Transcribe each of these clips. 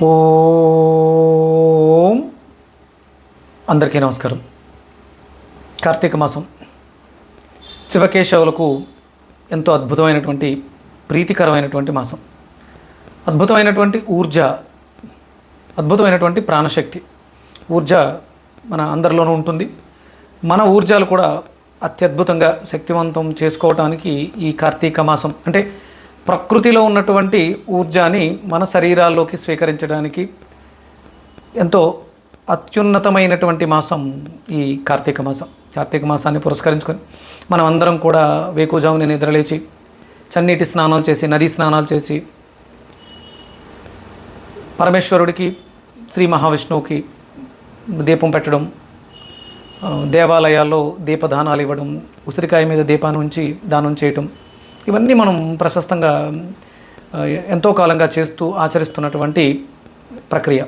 ఓం. అందరికీ నమస్కారం. కార్తీక మాసం శివకేశవులకు ఎంతో అద్భుతమైనటువంటి ప్రీతికరమైనటువంటి మాసం. అద్భుతమైనటువంటి ఊర్జ అద్భుతమైనటువంటి ప్రాణశక్తి ఊర్జ మన అందరిలోనూ ఉంటుంది. మన ఊర్జాలు కూడా అత్యద్భుతంగా శక్తివంతం చేసుకోవటానికి ఈ కార్తీక మాసం అంటే ప్రకృతిలో ఉన్నటువంటి ఊర్జాని మన శరీరాల్లోకి స్వీకరించడానికి ఎంతో అత్యున్నతమైనటువంటి మాసం ఈ కార్తీక మాసం. కార్తీక మాసాన్ని పురస్కరించుకొని మనం అందరం కూడా వేకుజాముని నిద్రలేచి చన్నీటి స్నానాలు చేసి నదీ స్నానాలు చేసి పరమేశ్వరుడికి శ్రీ మహావిష్ణువుకి దీపం పెట్టడం దేవాలయాల్లో దీపదానాలు ఇవ్వడం ఉసిరికాయ మీద దీపాన్ని ఉంచి దానం చేయటం ఇవన్నీ మనం ప్రశస్తంగా ఎంతో కాలంగా చేస్తూ ఆచరిస్తున్నటువంటి ప్రక్రియ.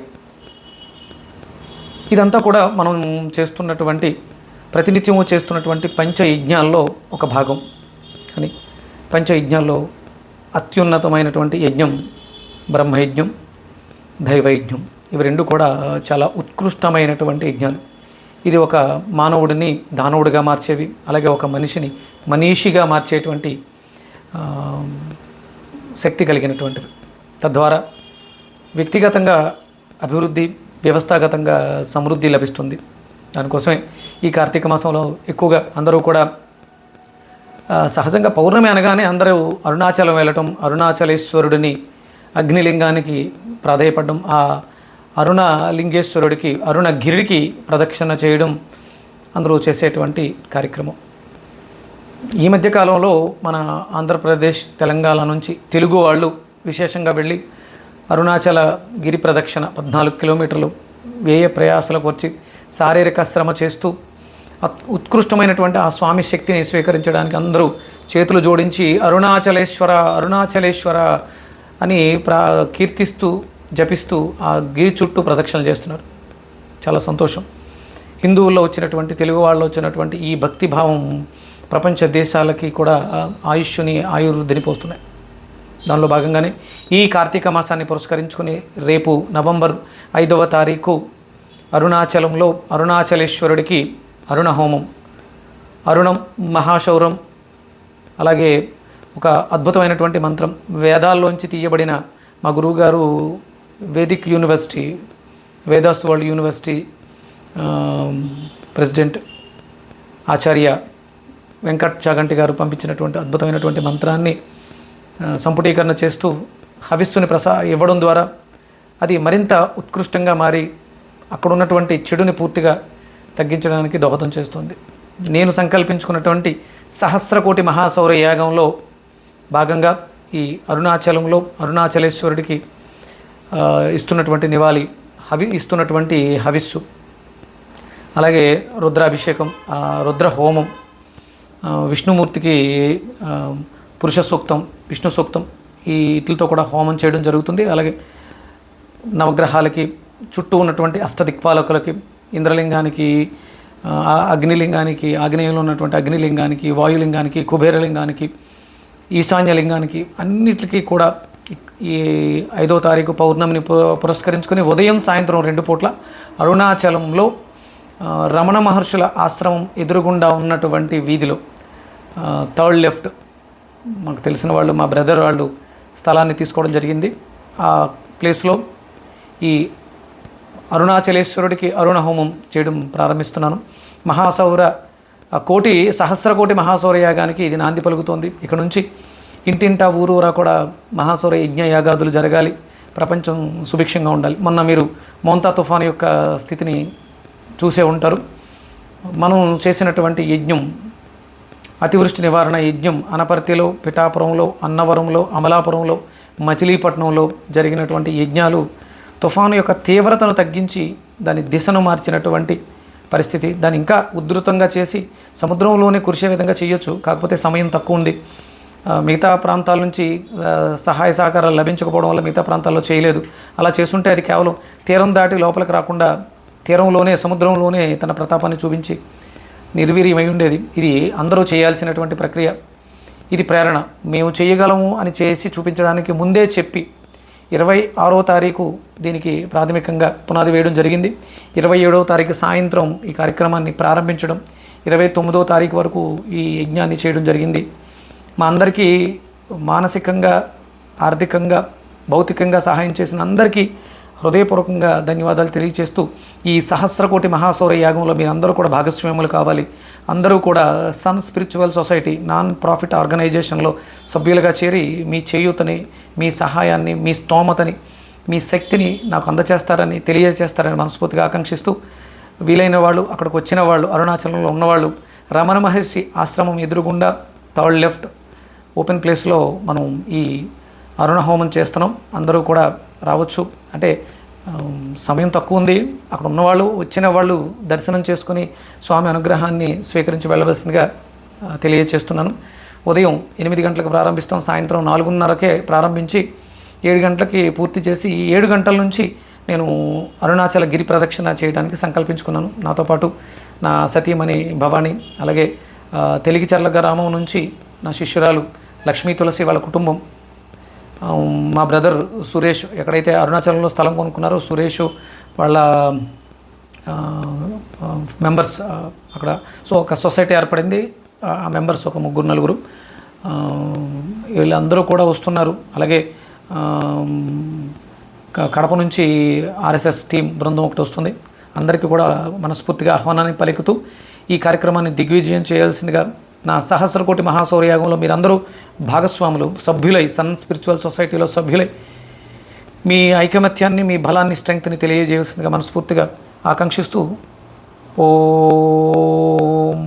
ఇదంతా కూడా మనం చేస్తున్నటువంటి ప్రతినిత్యము చేస్తున్నటువంటి పంచయజ్ఞాల్లో ఒక భాగం. అని పంచయజ్ఞాల్లో అత్యున్నతమైనటువంటి యజ్ఞం బ్రహ్మయజ్ఞం దైవయజ్ఞం. ఇవి రెండు కూడా చాలా ఉత్కృష్టమైనటువంటి యజ్ఞాలు. ఇది ఒక మానవుడిని దానవుడిగా మార్చేవి అలాగే ఒక మనిషిని మనీషిగా మార్చేటువంటి శక్తి కలిగినటువంటివి. తద్వారా వ్యక్తిగతంగా అభివృద్ధి వ్యవస్థాగతంగా సమృద్ధి లభిస్తుంది. దానికోసమే ఈ కార్తీక మాసంలో ఎక్కువగా అందరూ కూడా సహజంగా పౌర్ణమి అనగానే అందరూ అరుణాచలం వెళ్ళటం అరుణాచలేశ్వరుడిని అగ్నిలింగానికి ప్రాధాయపడడం ఆ అరుణ లింగేశ్వరుడికి అరుణగిరికి ప్రదక్షిణ చేయడం అందరూ చేసేటువంటి కార్యక్రమం. ఈ మధ్య కాలంలో మన ఆంధ్రప్రదేశ్ తెలంగాణ నుంచి తెలుగు వాళ్ళు విశేషంగా వెళ్ళి అరుణాచల గిరి ప్రదక్షిణ పద్నాలుగు కిలోమీటర్లు వ్యయ ప్రయాసలకు వచ్చి శారీరక శ్రమ చేస్తూ ఉత్కృష్టమైనటువంటి ఆ స్వామి శక్తిని స్వీకరించడానికి అందరూ చేతులు జోడించి అరుణాచలేశ్వర అరుణాచలేశ్వర అని ప్రా కీర్తిస్తూ జపిస్తూ ఆ గిరి చుట్టూ ప్రదక్షిణలు చేస్తున్నారు. చాలా సంతోషం. హిందువుల్లో వచ్చినటువంటి తెలుగు వాళ్ళు వచ్చినటువంటి ఈ భక్తి భావం ప్రపంచ దేశాలకి కూడా ఆయుష్ని ఆయుర్వృద్ధిని పోస్తున్నాయి. దానిలో భాగంగానే ఈ కార్తీక మాసాన్ని పురస్కరించుకుని రేపు నవంబర్ ఐదవ తారీఖు అరుణాచలంలో అరుణాచలేశ్వరుడికి అరుణ హోమం అరుణం మహాశౌరం అలాగే ఒక అద్భుతమైనటువంటి మంత్రం వేదాల్లోంచి తీయబడిన మా గురువుగారు Vedic university Vedas world university president Acharya Venkat Chaganti గారు పంపించినటువంటి అద్భుతమైనటువంటి మంత్రాన్ని సంపుటీకరణ చేస్తూ హవిస్సుని ప్రసా ఇవ్వడం ద్వారా అది మరింత ఉత్కృష్టంగా మారి అక్కడ ఉన్నటువంటి చెడుని పూర్తిగా తగ్గించడానికి దోహదం చేస్తుంది. నేను సంకల్పించుకున్నటువంటి సహస్రకోటి మహాసౌర యాగంలో భాగంగా ఈ అరుణాచలంలో అరుణాచలేశ్వరుడికి ఇస్తున్నటువంటి నివాళి హవి ఇస్తున్నటువంటి హవిస్సు అలాగే రుద్రాభిషేకం రుద్ర హోమం విష్ణుమూర్తికి పురుష సూక్తం విష్ణు సూక్తం ఈ ఇట్లతో కూడా హోమం చేయడం జరుగుతుంది. అలాగే నవగ్రహాలకి చుట్టూ ఉన్నటువంటి అష్టదిక్పాలకులకి ఇంద్రలింగానికి అగ్నిలింగానికి ఆగ్నేయంలో ఉన్నటువంటి అగ్నిలింగానికి వాయులింగానికి కుబేరలింగానికి ఈశాన్యలింగానికి అన్నిటికీ కూడా ఈ- ఐదో తారీఖు పౌర్ణమిని పు- పురస్కరించుకొని ఉదయం సాయంత్రం రెండు పూట్ల అరుణాచలంలో రమణ మహర్షుల ఆశ్రమం ఎదురుగుండా ఉన్నటువంటి వీధిలో థర్డ్ లెఫ్ట్. మాకు తెలిసిన వాళ్ళు మా బ్రదర్ వాళ్ళు స్థలాన్ని తీసుకోవడం జరిగింది. ఆ ప్లేస్లో ఈ అరుణాచలేశ్వరుడికి అరుణ హోమం చేయడం ప్రారంభిస్తున్నాను. మహాసౌర ఆ కోటి సహస్ర కోటి మహాసౌర యాగానికి ఇది నాంది పలుకుతోంది. ఇక్కడ నుంచి ఇంటింటా ఊరూరా కూడా మహాసౌర యజ్ఞ యాగాదులు జరగాలి. ప్రపంచం సుభిక్షంగా ఉండాలి. మొన్న మీరు మోంతా తుఫాన్ యొక్క స్థితిని చూసే ఉంటారు. మనం చేసినటువంటి యజ్ఞం అతివృష్టి నివారణ యజ్ఞం అనపర్తిలో పిఠాపురంలో అన్నవరంలో అమలాపురంలో మచిలీపట్నంలో జరిగినటువంటి యజ్ఞాలు తుఫాను యొక్క తీవ్రతను తగ్గించి దాని దిశను మార్చినటువంటి పరిస్థితి. దాన్ని ఇంకా ఉధృతంగా చేసి సముద్రంలోనే కురిసే విధంగా చేయొచ్చు. కాకపోతే సమయం తక్కువ ఉంది. మిగతా ప్రాంతాల నుంచి సహాయ సహకారాలు లభించకపోవడం వల్ల మిగతా ప్రాంతాల్లో చేయలేదు. అలా చేస్తుంటే అది కేవలం తీరం దాటి లోపలికి రాకుండా తీరంలోనే సముద్రంలోనే తన ప్రతాపాన్ని చూపించి నిర్వీర్యమై ఉండేది. ఇది అందరూ చేయాల్సినటువంటి ప్రక్రియ. ఇది ప్రేరణ. మేము చేయగలము అని చేసి చూపించడానికి ముందే చెప్పి ఇరవై ఆరో తారీఖు దీనికి ప్రాథమికంగా పునాది వేయడం జరిగింది. ఇరవై ఏడవ తారీఖు సాయంత్రం ఈ కార్యక్రమాన్ని ప్రారంభించడం ఇరవై తొమ్మిదో తారీఖు వరకు ఈ యజ్ఞాన్ని చేయడం జరిగింది. మా అందరికీ మానసికంగా ఆర్థికంగా భౌతికంగా సహాయం చేసిన అందరికీ హృదయపూర్వకంగా ధన్యవాదాలు తెలియజేస్తూ ఈ సహస్రకోటి మహాసౌర యాగంలో మీరు అందరూ కూడా భాగస్వాములు కావాలి. అందరూ కూడా Sun spiritual society non profit ఆర్గనైజేషన్లో సభ్యులుగా చేరి మీ చేయూతని మీ సహాయాన్ని మీ స్తోమతని మీ శక్తిని నాకు అందచేస్తారని తెలియజేస్తారని మనస్ఫూర్తిగా ఆకాంక్షిస్తూ వీలైన వాళ్ళు అక్కడికి వచ్చిన వాళ్ళు అరుణాచలంలో ఉన్నవాళ్ళు రమణ మహర్షి ఆశ్రమం ఎదురుగుండా థర్డ్ లెఫ్ట్ ఓపెన్ ప్లేస్లో మనం ఈ అరుణ హోమం చేస్తున్నాం. అందరూ కూడా రావచ్చు. అంటే సమయం తక్కువ ఉంది. అక్కడ ఉన్నవాళ్ళు వచ్చిన వాళ్ళు దర్శనం చేసుకుని స్వామి అనుగ్రహాన్ని స్వీకరించి వెళ్ళవలసిందిగా తెలియజేస్తున్నాను ఉదయం ఎనిమిది గంటలకు ప్రారంభిస్తాం. సాయంత్రం నాలుగున్నరకే ప్రారంభించి ఏడు గంటలకి పూర్తి చేసి ఏడు గంటల నుంచి నేను అరుణాచల గిరి ప్రదక్షిణ చేయడానికి సంకల్పించుకున్నాను. నాతో పాటు నా సతీమణి భవాని అలాగే ఆ, తెలిగిచర్ల గ్రామం నుంచి నా శిష్యురాలు లక్ష్మీ తులసి వాళ్ళ కుటుంబం మా బ్రదర్ సురేష్ ఎక్కడైతే అరుణాచలంలో స్థలం కొనుక్కున్నారో సురేష్ వాళ్ళ మెంబర్స్ అక్కడ. సో ఒక సొసైటీ ఏర్పడింది. ఆ మెంబర్స్ ఒక ముగ్గురు నలుగురు. వీళ్ళందరూ కూడా వస్తున్నారు. అలాగే క- కడప నుంచి ఆర్ఎస్ఎస్ టీం బృందం ఒకటి వస్తుంది. అందరికీ కూడా మనస్ఫూర్తిగా ఆహ్వానాన్ని పలుకుతూ ఈ కార్యక్రమాన్ని దిగ్విజయం చేయాల్సిందిగా నా సహస్రకోటి మహాసౌర్యాగంలో మీరందరూ భాగస్వాములు సభ్యులై సన్ స్పిరిచువల్ సొసైటీలో సభ్యులై మీ ఐకమత్యాన్ని మీ బలాన్ని స్ట్రెంగ్త్ని తెలియజేయాల్సిందిగా మనస్ఫూర్తిగా ఆకాంక్షిస్తూ ఓం